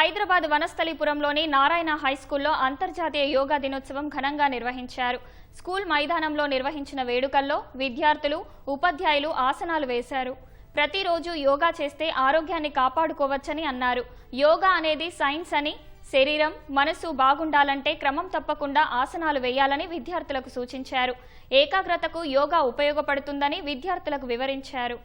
హైదరాబాద్ వనస్థలిపురంలోని నారాయణ హైస్కూల్లో అంతర్జాతీయ యోగా దినోత్సవం ఘనంగా నిర్వహించారు. స్కూల్ మైదానంలో నిర్వహించిన వేడుకల్లో విద్యార్థులు ఉపాధ్యాయులు ఆసనాలు వేశారు. ప్రతిరోజు యోగా చేస్తే ఆరోగ్యాన్ని కాపాడుకోవచ్చని అన్నారు. యోగా అనేది సైన్స్ అని శరీరం మనసు బాగుండాలంటే క్రమం తప్పకుండా ఆసనాలు వేయాలని విద్యార్థులకు సూచించారు. ఏకాగ్రతకు యోగా ఉపయోగపడుతుందని విద్యార్థులకు వివరించారు.